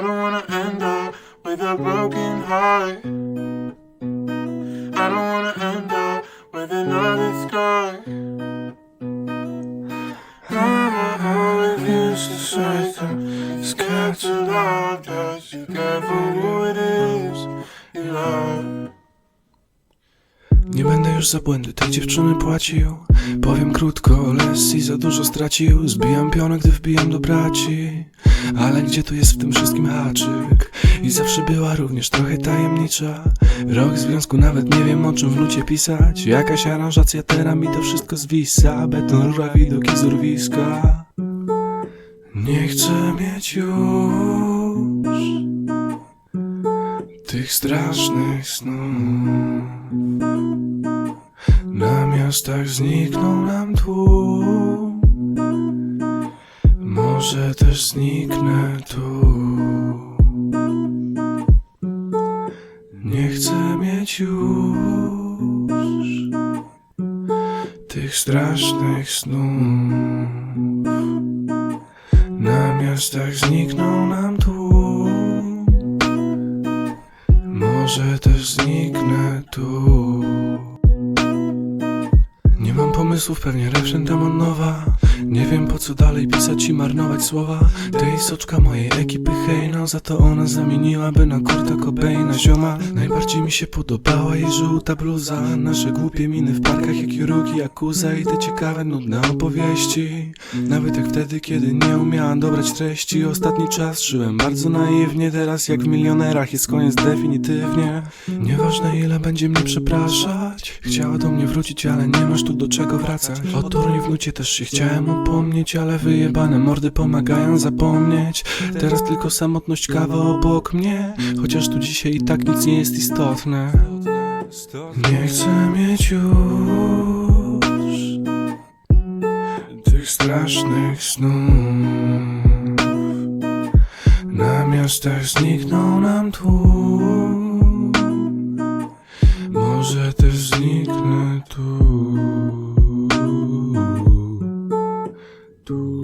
I don't wanna end up with a broken heart. I don't wanna end up with another scar. Mama always used to say that it's to love that you for who it is you love. Nie będę już za błędy tej dziewczyny płacił Powiem krótko, Lessie za dużo stracił Zbijam pionę, gdy wbijam do braci Ale gdzie tu jest w tym wszystkim haczyk? I zawsze była również trochę tajemnicza. Rok związku, nawet nie wiem o czym w nucie pisać. Jakaś aranżacja, teraz mi to wszystko zwisa. Beton, rura, widoki z urwiska Nie chcę mieć już Tych strasznych snów. Na miastach zniknął nam tłum Może też zniknę tu. Nie chcę mieć już Tych strasznych snów. Na miastach zniknął nam tłum Może też zniknę tu pomysłów, pewnie refren tam od nowa Nie wiem po co dalej pisać i marnować słowa. Tej soczka mojej ekipy hej No za to ona zamieniłaby na Kurta Cobaina zioma. Najbardziej mi się podobała jej żółta bluza. Nasze głupie miny w parkach jak Jurugi Yakuza I te ciekawe, nudne opowieści. Nawet jak wtedy, kiedy nie umiałam dobrać treści Ostatni czas żyłem bardzo naiwnie. Teraz jak w milionerach jest koniec definitywnie. Nieważne ile będzie mnie przepraszać. Chciała do mnie wrócić, ale nie masz tu do czego wracać O turniej w nucie też się chciałem upomnieć Ale wyjebane mordy pomagają zapomnieć. Teraz tylko samotność kawa obok mnie Chociaż tu dzisiaj i tak nic nie jest istotne. Nie chcę mieć już Tych strasznych snów. Na miastach zniknął nam tłum. Może też zniknę tu tout.